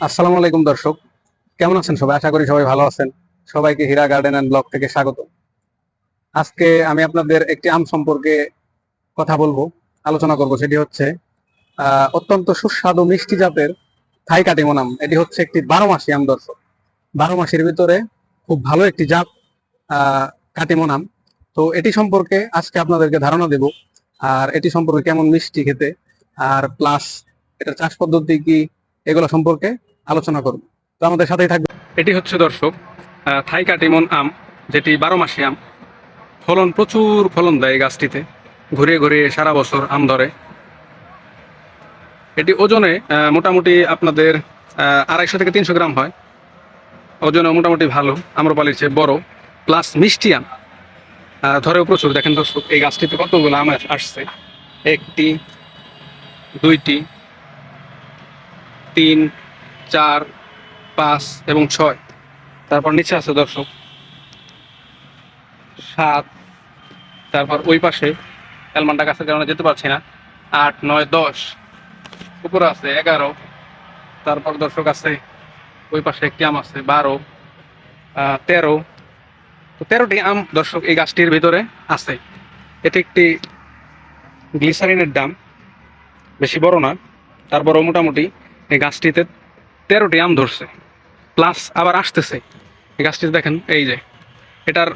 আসসালামু আলাইকুম দর্শক। কেমন আছেন সবাই? আশা করি সবাই ভালো আছেন। সবাইকে হীরা গার্ডেন অ্যান্ড ব্লগ থেকে স্বাগত। আজকে আমি আপনাদের একটি আম সম্পর্কে কথা বলব, আলোচনা করব। সেটি হচ্ছে অত্যন্ত সুস্বাদু মিষ্টি জাতের থাই কাটিমন আম। এটি হচ্ছে একটি বারো মাসি আম দর্শক। বারো মাসের ভিতরে খুব ভালো একটি জাত কাটিমন আম। তো এটি সম্পর্কে আজকে আপনাদেরকে ধারণা দেব, আর এটি সম্পর্কে কেমন মিষ্টি খেতে, আর প্লাস এটার চাষ পদ্ধতি কি, এগুলো সম্পর্কে আলোচনা করব। তো আমাদের সাথেই থাকবে এটি হচ্ছে দর্শক থাই কাটিমন আম, যেটি বারো মাসি আম। ফলন, প্রচুর ফলন দেয় গাছটিতে। ঘুরে ঘুরে সারা বছর আম ধরে। এটি ওজনে মোটামুটি আপনাদের আড়াইশো থেকে তিনশো গ্রাম হয়। ওজনে মোটামুটি ভালো, আম্রপালির চেয়ে বড় প্লাস মিষ্টি আম। ধরেও প্রচুর। দেখেন দর্শক, এই গাছটিতে কতগুলো আম আসছে। একটি, দুইটি, তিন চার, পাঁচ এবং ছয়। তারপর নিচে আছে দর্শক। সাত। তারপর ওই পাশে এলমানটা গাছের কারণে যেতে পারছি না। আট, নয়, দশ। উপরে আছে এগারো। তারপর দর্শক আছে ওই পাশে একটি আম আছে বারো তেরো। তো তেরোটি আম দর্শক এই গাছটির ভিতরে আছে। এটি একটি গ্লিসারিনের দাম। বেশি বড় না। তারপরও মোটামুটি এই গাছটিতে তেরোটি আম ধরছে প্লাস আবার আসতেছে। এই গাছটিতে দেখেন, এই যে, এটার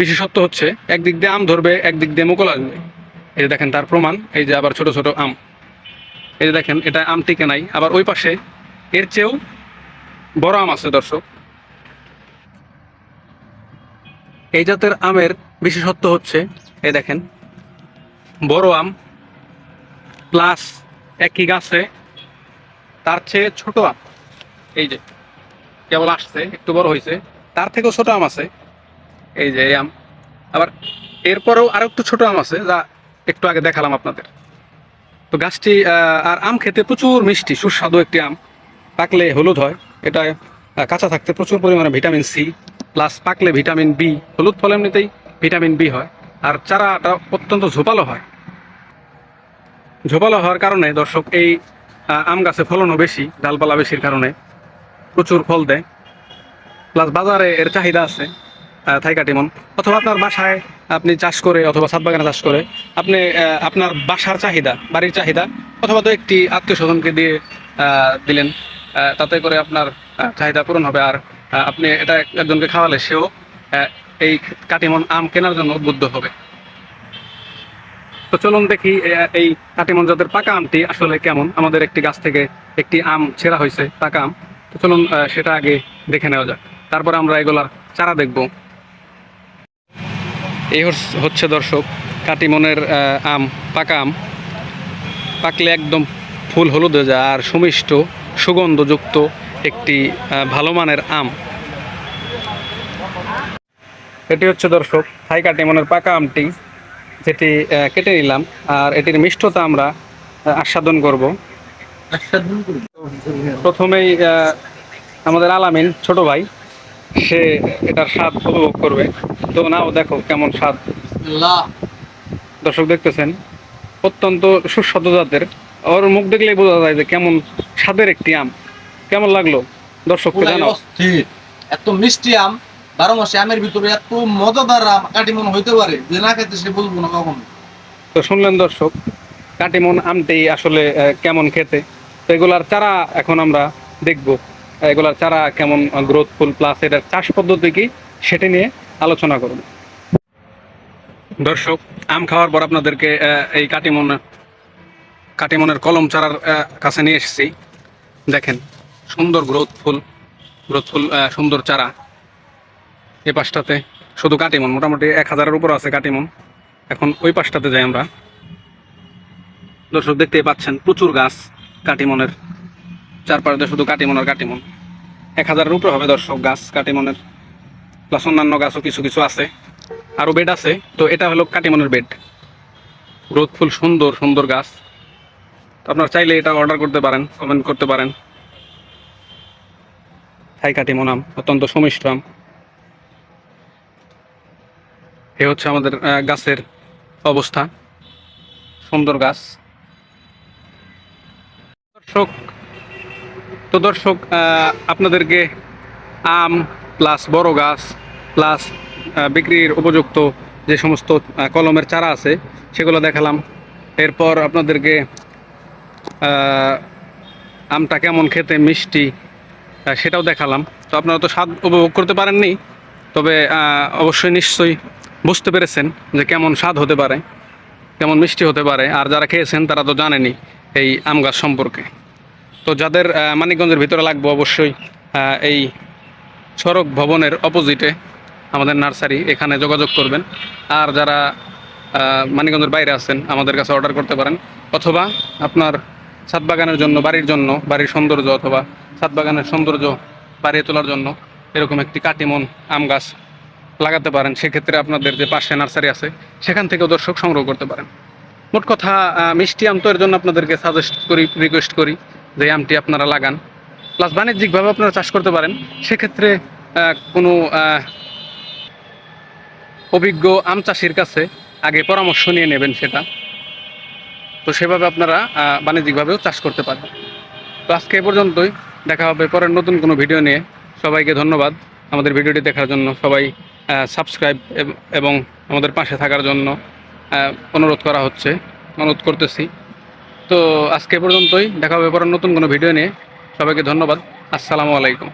বিশেষত্ব হচ্ছে একদিক দিয়ে আম ধরবে, একদিক দিয়ে মুকুল আসবে। এই যে দেখেন, তার প্রমাণ, এই যে আবার ছোট ছোট আম। এই যে দেখেন, এটা আম টিকে নাই। আবার ওই পাশে এর চেয়েও বড় আম আছে, দর্শক। এই জাতের আমের বিশেষত্ব হচ্ছে, এই দেখেন, বড় আম প্লাস একই গাছে তার চেয়ে ছোট আম। এই যে, কেবল আসছে, একটু বড় হয়েছে। তার থেকেও ছোট আম আছে। এই যে, এই আম। আবার এরপরেও আরও একটু ছোট আম আছে, যা একটু আগে দেখালাম আপনাদের। তো গাছটি আর আম খেতে প্রচুর মিষ্টি, সুস্বাদু একটি আম। পাকলে হলুদ হয়। এটা কাঁচা থাকতে প্রচুর পরিমাণে ভিটামিন সি, প্লাস পাকলে ভিটামিন বি। হলুদ ফল এমনিতেই ভিটামিন বি হয়। আর চারাটা অত্যন্ত ঝোপালো হয়। ঝোপালো হওয়ার কারণে দর্শক, এই আম গাছে ফলনও বেশি ডালপালা বেশির কারণে প্রচুর ফল দেয়। প্লাস বাজারে এর চাহিদা আছে আহ, থাই কাটিমন অথবা আপনার বাসায় আপনি চাষ করে অথবা ছাদ বাগানে চাষ করে আপনি আপনার বাসার চাহিদা বাড়ির চাহিদা অথবা তো একটি আত্মীয় স্বজনকে দিয়ে দিলেন তাতে করে আপনার চাহিদা পূরণ হবে। আর আপনি এটা একজনকে খাওয়ালে সেও এই কাটিমন আম কেনার জন্য উদ্বুদ্ধ হবে। তো চলুন দেখি এই কাটিমন জাতের পাকা আমটি আসলে কেমন? আমাদের একটি গাছ থেকে একটি আম ছেঁড়া হয়েছে, পাকা আম। তো চলুন সেটা আগে দেখে নেওয়া যাক। তারপর আমরা এগুলার চারা দেখব। এই হচ্ছে দর্শক কাটিমনের আম, পাকা আম। পাকলে একদম ফুল হলুদ হয়ে যায় আর সুমিষ্ট, সুগন্ধযুক্ত একটি ভালো মানের আম। এটি হচ্ছে দর্শক হাই কাটিমনের পাকা আমটি। যেটি কেটে নিলাম। আর এটির মিষ্টতা আমরা আস্বাদন করব। প্রথমেই আমাদের আলামিন ছোট ভাই সে এটার স্বাদ উপভোগ করবে। তো নাও দেখো কেমন স্বাদ। দর্শক দেখতেছেন অত্যন্ত সুস্বাদু জাতের। ওর মুখ দেখলেই বোঝা যায় যে কেমন স্বাদের একটি আম। কেমন লাগল দর্শককে জানাও। এত মিষ্টি আম বারো মাসে আমের ভিতরে এত মজাদার আম কাটিমন হইতে পারে যে না খেতে সে বলব না কখনো। তো শুনলেন দর্শক, কাটিমন আমটি আসলে কেমন খেতে? তো এগুলার চারা এখন আমরা দেখব। এগুলার চারা কেমন গ্রোথফুল প্লাস এটার চাষ পদ্ধতি কি, সেটা নিয়ে আলোচনা করব। দর্শক, আম খাওয়ার পর আপনাদেরকে এই কাটিমন, কাটিমনের কলম চারার কাছে নিয়ে এসেছি। দেখেন, সুন্দর গ্রোথফুল গ্রোথফুল সুন্দর চারা। এই পাশটাতে। শুধু কাটিমন, মোটামুটি এক হাজারের উপর আছে কাটিমন। এখন ওই পাশটাতে যাই আমরা। দর্শক দেখতেই পাচ্ছেন, প্রচুর গাছ কাটিমনের। চারপাশে শুধু কাটিমন আর কাটিমন। এক হাজারের উপরে হবে দর্শক গাছ কাটিমনের। প্লাস অন্যান্য গাছও কিছু কিছু আছে। আরও বেড আছে। তো এটা হলো কাটিমনের বেড। গ্রোথফুল সুন্দর সুন্দর গাছ। আপনারা চাইলে এটা অর্ডার করতে পারেন কমেন্ট করতে পারেন। হাই কাটিমন আম, অত্যন্ত সুমিষ্ট আম। এ হচ্ছে আমাদের গাছের অবস্থা। সুন্দর গাছ। দর্শক, তো দর্শক আপনাদেরকে আম প্লাস বড় গাছ প্লাস বিক্রির উপযুক্ত যে সমস্ত কলমের চারা আছে, সেগুলো দেখালাম। এরপর আপনাদেরকে আমটা কেমন খেতে, মিষ্টি সেটাও দেখালাম। তো আপনারা তো স্বাদ উপভোগ করতে পারেননি, তবে অবশ্যই নিশ্চয়ই বুঝতে পেরেছেন যে কেমন স্বাদ হতে পারে, কেমন মিষ্টি হতে পারে, আর যারা খেয়েছেন তারা তো জানেনই এই আম গাছ সম্পর্কে। তো যাদের মানিকগঞ্জের ভিতরে লাগবে অবশ্যই এই সড়ক ভবনের অপোজিটে আমাদের নার্সারি, এখানে যোগাযোগ করবেন। আর যারা মানিকগঞ্জের বাইরে আছেন, আমাদের কাছে অর্ডার করতে পারেন। অথবা আপনার ছাদ বাগানের জন্য, বাড়ির জন্য, বাড়ির সৌন্দর্য অথবা ছাদ বাগানের সৌন্দর্য বাড়িয়ে তোলার জন্য এরকম একটি কাটিমন আম গাছ লাগাতে পারেন, সেক্ষেত্রে আপনাদের যে পাশে নার্সারি আছে, সেখান থেকেও দর্শক সংগ্রহ করতে পারেন। মোট কথা মিষ্টি আম তো এর জন্য আপনাদেরকে সাজেস্ট করি রিকোয়েস্ট করি যে আমটি আপনারা লাগান। প্লাস বাণিজ্যিকভাবে আপনারা চাষ করতে পারেন, সেক্ষেত্রে কোনো অভিজ্ঞ আম চাষির কাছে আগে পরামর্শ নিয়ে নেবেন সেটা। তো সেভাবে আপনারা বাণিজ্যিকভাবেও চাষ করতে পারেন। তো আজকে এ পর্যন্তই। দেখা হবে পরের নতুন কোনো ভিডিও নিয়ে। সবাইকে ধন্যবাদ। আমাদের ভিডিওটি দেখার জন্য সবাই সাবস্ক্রাইব এবং আমাদের পাশে থাকার জন্য অনুরোধ করা হচ্ছে, অনুরোধ করতেছি। তো আজকে পর্যন্তই, দেখা হবে পর নতুন কোনো ভিডিও নিয়ে। সবাইকে ধন্যবাদ। আসসালামু আলাইকুম।